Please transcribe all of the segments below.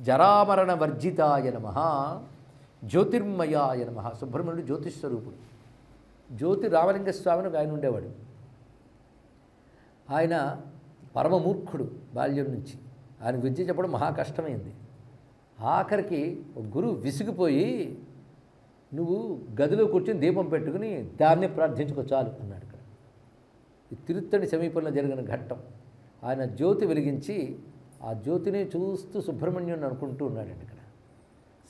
జరామరణ వర్జితాయ నమ జ్యోతిర్మయాయ నమ. సుబ్రహ్మణ్యుడు జ్యోతిస్వరూపుడు జ్యోతి రామలింగ స్వామిని ఒక ఆయన ఉండేవాడు. ఆయన పరమమూర్ఖుడు బాల్యం నుంచి. ఆయన విద్య చెప్పడం మహా కష్టమైంది. ఆఖరికి ఒక గురువు విసిగిపోయి నువ్వు గదిలో కూర్చొని దీపం పెట్టుకుని దాన్ని ప్రార్థించుకో చాలు అన్నాడు ఇక్కడ. ఈ తిరుత్తడి సమీపంలో జరిగిన ఘట్టం. ఆయన జ్యోతి వెలిగించి ఆ జ్యోతిని చూస్తూ సుబ్రహ్మణ్యుని అనుకుంటూ ఉన్నాడండి ఇక్కడ.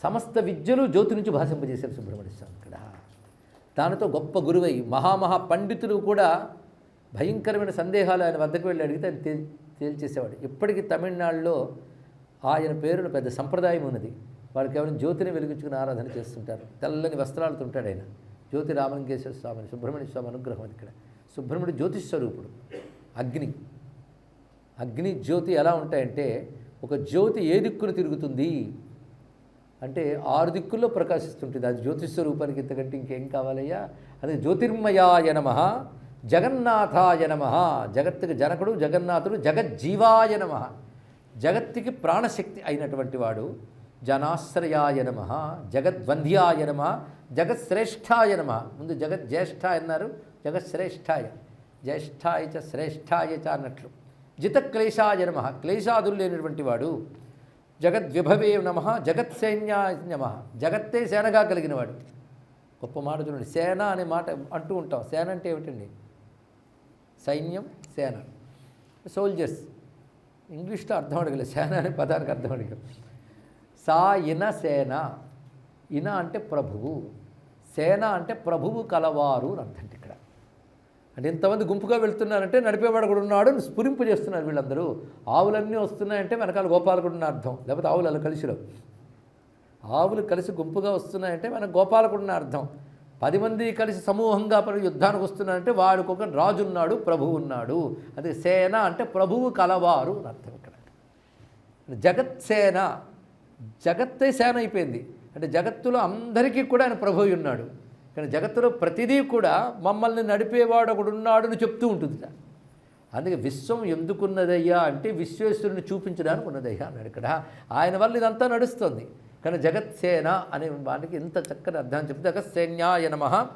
సమస్త విద్యలు జ్యోతి నుంచి భాషింపజేశారు సుబ్రహ్మణ్య స్వామి ఇక్కడ. దానితో గొప్ప గురువై మహామహా పండితులు కూడా భయంకరమైన సందేహాలు ఆయన వద్దకు వెళ్ళి అడిగితే ఆయన తేల్ తేల్చేసేవాడు. ఇప్పటికీ తమిళనాడులో ఆయన పేరున పెద్ద సంప్రదాయం ఉన్నది. వాళ్ళు కేవలం జ్యోతిని వెలిగించుకుని ఆరాధన చేస్తుంటారు. తెల్లని వస్త్రాలతో ఉంటాడు ఆయన. జ్యోతి రామలింగేశ్వర స్వామిని సుబ్రహ్మణ్య స్వామి అనుగ్రహం అది ఇక్కడ. సుబ్రహ్మణ్య జ్యోతిష్ స్వరూపుడు. అగ్ని. అగ్ని జ్యోతి ఎలా ఉంటాయంటే ఒక జ్యోతి ఏ దిక్కును తిరుగుతుంది? అంటే ఆరు దిక్కుల్లో ప్రకాశిస్తుంటుంది. అది జ్యోతిష్ స్వరూపానికి ఇంతకంటే ఇంకేం కావాలయ్యా? అది జ్యోతిర్మయాయ నమ జగన్నాథాయ నమ. జగత్తుకి జనకుడు జగన్నాథుడు జగజ్జీవాయ నమ. జగత్తుకి ప్రాణశక్తి అయినటువంటి వాడు జనాశ్రయాయ నమ జగద్వంధ్యాయ నమ జగత్శ్రేష్ఠాయ నమ. ముందు జగజ్యేష్ఠ అన్నారు జగత్శ్రేష్ఠాయ జ్యేష్ఠాయ చ శ్రేష్ఠాయ చ అన్నట్లు. జితక్లేశాయ నమ. క్లేశాదులు లేనటువంటి వాడు జగద్విభవే నమ జగత్సైన్యాయ నమ. జగత్తే సేనగా కలిగినవాడు గొప్ప మాట చూడండి. సేన అనే మాట అంటూ ఉంటాం. సేన అంటే ఏమిటండి? సైన్యం సేన. సోల్జర్స్ ఇంగ్లీష్లో అర్థం అడగలేదు. సేన అనే పదానికి అర్థం అడగలేదు. సా ఇన సేన. ఇన అంటే ప్రభువు. సేన అంటే ప్రభువు కలవారు అని అర్థం అంటే ఇంతమంది గుంపుగా వెళ్తున్నారంటే నడిపేవాడు కూడా ఉన్నాడు స్ఫురింపు చేస్తున్నారు వీళ్ళందరూ. ఆవులన్నీ వస్తున్నాయంటే వెనకాల గోపాలకుడు ఉన్న అర్థం. లేకపోతే ఆవులు అలా కలిసిలో ఆవులు కలిసి గుంపుగా వస్తున్నాయంటే మన గోపాలకుడు ఉన్న అర్థం. పది మంది కలిసి సమూహంగా పడి యుద్ధానికి వస్తున్నారంటే వాడికి ఒక రాజు ఉన్నాడు ప్రభువు ఉన్నాడు. అదే సేన అంటే ప్రభువు కలవారు అని అర్థం ఇక్కడ. జగత్ సేన. జగత్తే సేన అయిపోయింది. అంటే జగత్తులో అందరికీ కూడా ఆయన ప్రభు ఉన్నాడు. కానీ జగత్తులో ప్రతిదీ కూడా మమ్మల్ని నడిపేవాడు ఒకడు ఉన్నాడు అని చెప్తూ ఉంటుంది అందుకే విశ్వం ఎందుకున్నదయ్యా అంటే విశ్వేశ్వరుని చూపించడానికి ఉన్నదయ్యా అన్నాడు ఇక్కడ. ఆయన వల్ల ఇదంతా నడుస్తుంది. కానీ జగత్సేన అనే వాటికి ఇంత చక్కని అర్థం చెప్తే జగత్సేన్యాయ నమ.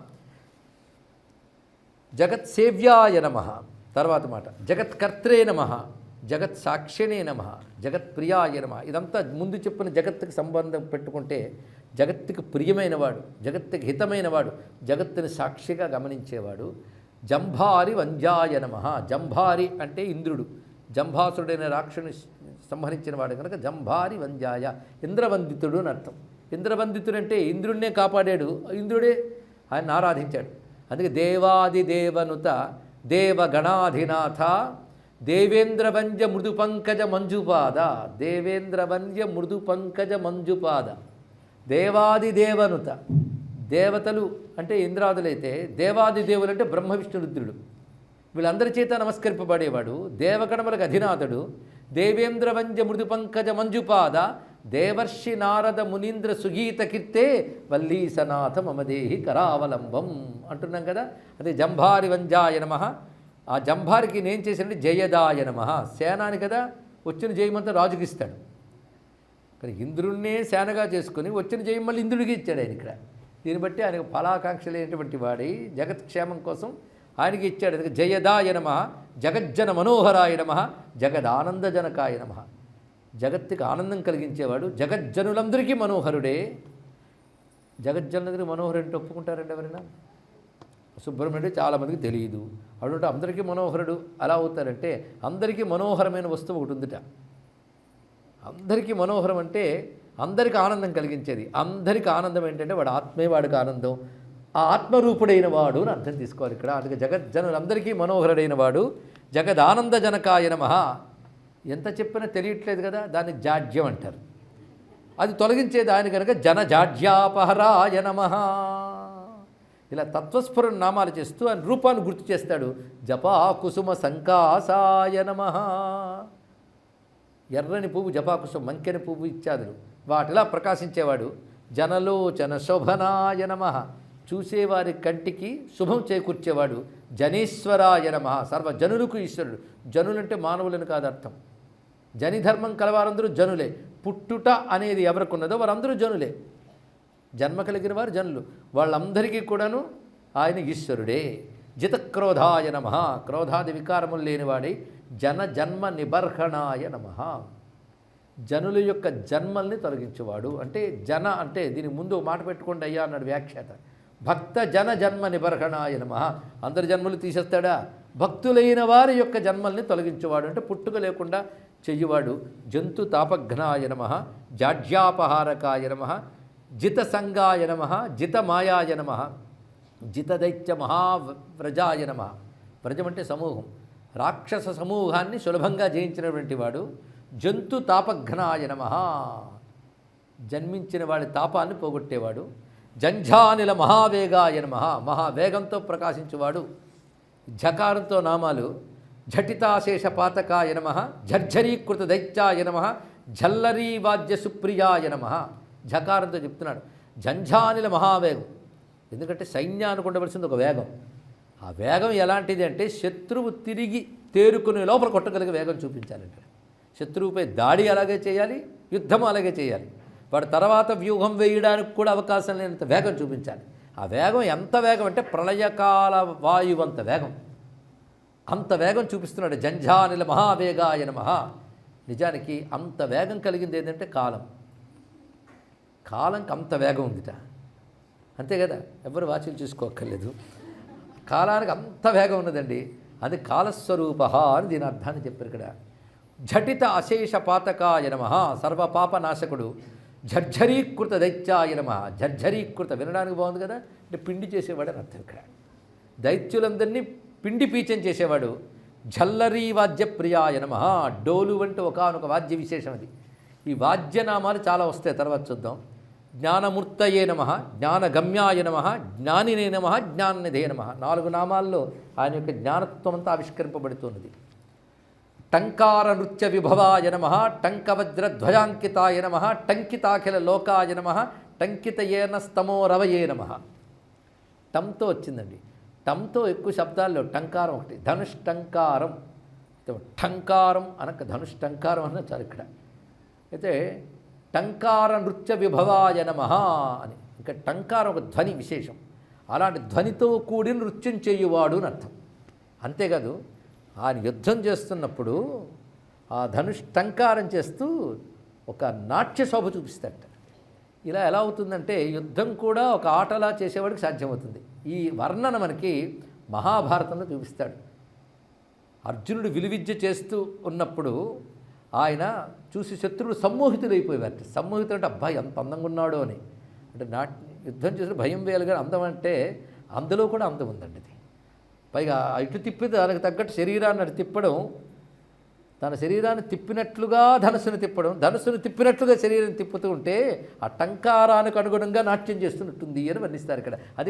జగత్సేవ్యాయ నమ. తర్వాత మాట. జగత్కర్త్రే నమ. జగత్ సాక్షిణే నమ. జగత్ప్రియాయ నమ. ఇదంతా ముందు చెప్పిన జగత్తుకి సంబంధం పెట్టుకుంటే జగత్తుకు ప్రియమైనవాడు జగత్తుకు హితమైనవాడు జగత్తుని సాక్షిగా గమనించేవాడు జంభారి వంజాయ నమ. జంభారి అంటే ఇంద్రుడు. జంభాసురుడైన రాక్షుని సంహరించిన వాడు కనుక జంభారి వంజాయ ఇంద్రవందితుడు అని అర్థం. ఇంద్రవందితుడు అంటే ఇంద్రుడినే కాపాడాడు ఇంద్రుడే ఆయన ఆరాధించాడు. అందుకే దేవాది దేవనుత దేవగణాధినాథ దేవేంద్రవంజ మృదు పంకజ మంజుపాద దేవేంద్రవంజ మృదు పంకజ మంజుపాద. దేవాది దేవనుత. దేవతలు అంటే ఇంద్రాదులైతే దేవాది దేవులు అంటే బ్రహ్మ విష్ణురుద్రుడు వీళ్ళందరి చేత నమస్కరింపబడేవాడు. దేవగణములకు అధినాథుడు. దేవేంద్రవంజ మృదు పంకజ మంజుపాద. దేవర్షి నారద మునీంద్ర సుగీత కీర్తే వల్లీసనాథ మమదేహి కరావలంబం అంటున్నాం కదా. అదే జంభారి వంజాయ నమ. ఆ జంభారికి నేను చేశానంటే జయదాయ నమ. సేనాని కదా వచ్చిన జయమంతా రాజుకిస్తాడు. కానీ ఇంద్రుణ్ణే సేనగా చేసుకుని వచ్చిన జయం మళ్ళీ ఇంద్రుడికి ఇచ్చాడు ఆయన ఇక్కడ. దీన్ని బట్టి ఆయనకు ఫలాకాంక్షలైనటువంటి వాడి జగత్క్షేమం కోసం ఆయనకి ఇచ్చాడు. అందుకే జయదాయ నమ జగజ్జన మనోహరాయ నమ జగదానందజనకాయ నమ. జగత్తుకి ఆనందం కలిగించేవాడు జగజ్జనులందరికీ మనోహరుడే. జగజ్జనులందరికీ మనోహరు అంటే ఒప్పుకుంటారండి ఎవరైనా? సుబ్రహ్మణ్యుడు చాలామందికి తెలియదు. అటువంటి అందరికీ మనోహరుడు అలా అవుతారంటే అందరికీ మనోహరమైన వస్తువు ఒకటి ఉందిట. అందరికీ మనోహరం అంటే అందరికి ఆనందం కలిగించేది. అందరికీ ఆనందం ఏంటంటే వాడు ఆత్మే వాడికి ఆనందం. ఆ ఆత్మరూపుడైన వాడు అని అర్థం తీసుకోవాలి ఇక్కడ. అందుకే జగజ్జనులందరికీ మనోహరుడైన వాడు జగదానందజనకాయ నమ. ఎంత చెప్పినా తెలియట్లేదు కదా దాన్ని జాడ్యం అంటారు. అది తొలగించే దాని కనుక జనజాడ్యాపహరాయ నమ. ఇలా తత్వస్ఫురణ నామాలు చేస్తూ ఆయన రూపాన్ని గుర్తు చేస్తాడు. జపా కుసుమ సంకాసాయ నమ. ఎర్రని పువ్వు జపాకుసం మంకెని పువ్వు ఇత్యాదులు. వాటిలా ప్రకాశించేవాడు జనలోచన శోభనాయ నమ. చూసేవారి కంటికి శుభం చేకూర్చేవాడు జనీశ్వరాయ నమ సర్వ జనులకు ఈశ్వరుడు. జనులంటే మానవులను కాదు అర్థం. జని ధర్మం కలవారందరూ జనులే. పుట్టుట అనేది ఎవరికున్నదో వారందరూ జనులే. జన్మ కలిగిన వారు జనులు. వాళ్ళందరికీ కూడాను ఆయన ఈశ్వరుడే. జితక్రోధాయ నమ. క్రోధాది వికారములు లేనివాడై జన జన్మ నిబర్హణాయ నమ. జనుల యొక్క జన్మల్ని తొలగించేవాడు. అంటే జన అంటే దీని ముందు మాట పెట్టుకోండి అయ్యా అన్నాడు వ్యాఖ్యాత. భక్త జన జన్మ నిబర్హణాయ నమ. అందరి జన్మలు తీసేస్తాడా? భక్తులైన వారి యొక్క జన్మల్ని తొలగించేవాడు. అంటే పుట్టుక లేకుండా చెయ్యవాడు జంతు తాపఘ్నాయ నమ. జాడ్యాపహారకాయ నమ. జితసంగాయ నమ. జిత మాయాయ నమ. జితదైత్య మహావ్రజాయ నమ. వ్రజం అంటే సమూహం. రాక్షస సమూహాన్ని సులభంగా జయించినటువంటి వాడు జంతు తాపఘ్నాయ నమ. జన్మించిన వాడి తాపాన్ని పోగొట్టేవాడు. జంఝానిల మహావేగాయ నమ. మహావేగంతో ప్రకాశించువాడు. ఝకారంతో నామాలు ఝటితాశేష పాతకాయ నమ. ఝర్ఝరీకృత దైత్యాయ నమ. ఝల్లరీ వాద్య సుప్రియాయ నమ. ఝకారంతో చెప్తున్నాడు. జంఝానిల మహావేగం. ఎందుకంటే సైన్యానికి ఉండవలసింది ఒక వేగం. ఆ వేగం ఎలాంటిది అంటే శత్రువు తిరిగి తేరుకునే లోపల కొట్టగలిగే వేగం చూపించాలంటే. శత్రువుపై దాడి అలాగే చేయాలి? యుద్ధం అలాగే చేయాలి. వాడు తర్వాత వ్యూహం వేయడానికి కూడా అవకాశం లేనంత వేగం చూపించాలి. ఆ వేగం ఎంత వేగం అంటే ప్రళయకాల వాయువంత వేగం. అంత వేగం చూపిస్తున్నాడు జంఝానిల మహావేగాయ మహా నిజానికి అంత వేగం కలిగింది ఏంటంటే కాలం. కాలంకి అంత వేగం ఉందిట. అంతే కదా? ఎవరు వాచ్యం చూసుకోక్కర్లేదు. కాలానికి అంత వేగం ఉన్నదండి. అది కాలస్వరూప అని దీని అర్థాన్ని చెప్పారు ఇక్కడ. ఝటిత అశేష పాతకాయ నమ సర్వపాపనాశకుడు ఝర్ఝరీకృత దైత్యాయ నమ. ఝర్ఝరీకృత వినడానికి బాగుంది కదా? అంటే పిండి చేసేవాడు అని అర్థం ఇక్కడ. దైత్యులందరినీ పిండి పీచం చేసేవాడు. ఝల్లరీ వాద్య ప్రియాయ నమ. డోలు వంటి ఒకనొక వాద్య విశేషం అది. ఈ వాద్యనామాలు చాలా వస్తాయి తర్వాత చూద్దాం. జ్ఞానమూర్తయే నమ జ్ఞానగమ్యాయ నమ జ్ఞానినే నమ జ్ఞాననిధే నమ. నాలుగు నామాల్లో ఆయన యొక్క జ్ఞానత్వం అంతా ఆవిష్కరింపబడుతున్నది. టంకార నృత్య విభవాయ నమ టంకవజ్రధ్వజాంకితాయ నమ టంకితాఖిల లోకాయ నమ టంకితయేన స్తమోరవయే నమ. టంతో వచ్చిందండి. టంతో ఎక్కువ శబ్దాల్లో టంకారం ఒకటి. ధనుష్టంకారం. టంకారం అనక ధనుష్టంకారం అన్న చాలు ఇక్కడ. అయితే టంకార నృత్య విభవాయ నమ అని. ఇంకా టంకారం ఒక ధ్వని విశేషం. అలాంటి ధ్వనితో కూడి నృత్యం చేయువాడు అని అర్థం. అంతేకాదు ఆయన యుద్ధం చేస్తున్నప్పుడు ఆ ధనుష్ టంకారం చేస్తూ ఒక నాట్య శోభ చూపిస్తాడట. ఇలా ఎలా అవుతుందంటే యుద్ధం కూడా ఒక ఆటలా చేసేవాడికి సాధ్యమవుతుంది. ఈ వర్ణన మనకి మహాభారతంలో చూపిస్తాడు. అర్జునుడు విలువిద్య చేస్తూ ఉన్నప్పుడు ఆయన చూసి శత్రువులు సమ్మోహితులైపోయేవారు. సమ్మోహితులు అంటే అబ్బాయి ఎంత అందంగా ఉన్నాడో అని. అంటే నా యుద్ధం చేసిన భయం వేయాలి కానీ అందం అంటే అందులో కూడా అందం ఉందండి ఇది పైగా ఇటు తిప్పి దానికి తగ్గట్టు శరీరాన్ని అటు తిప్పడం తన శరీరాన్ని తిప్పినట్లుగా ధనుసును తిప్పడం ధనుసును తిప్పినట్లుగా శరీరం తిప్పుతూ ఉంటే ఆ టంకారానికి అనుగుణంగా నాట్యం చేస్తున్నట్టుంది అని వర్ణిస్తారు ఇక్కడ. అది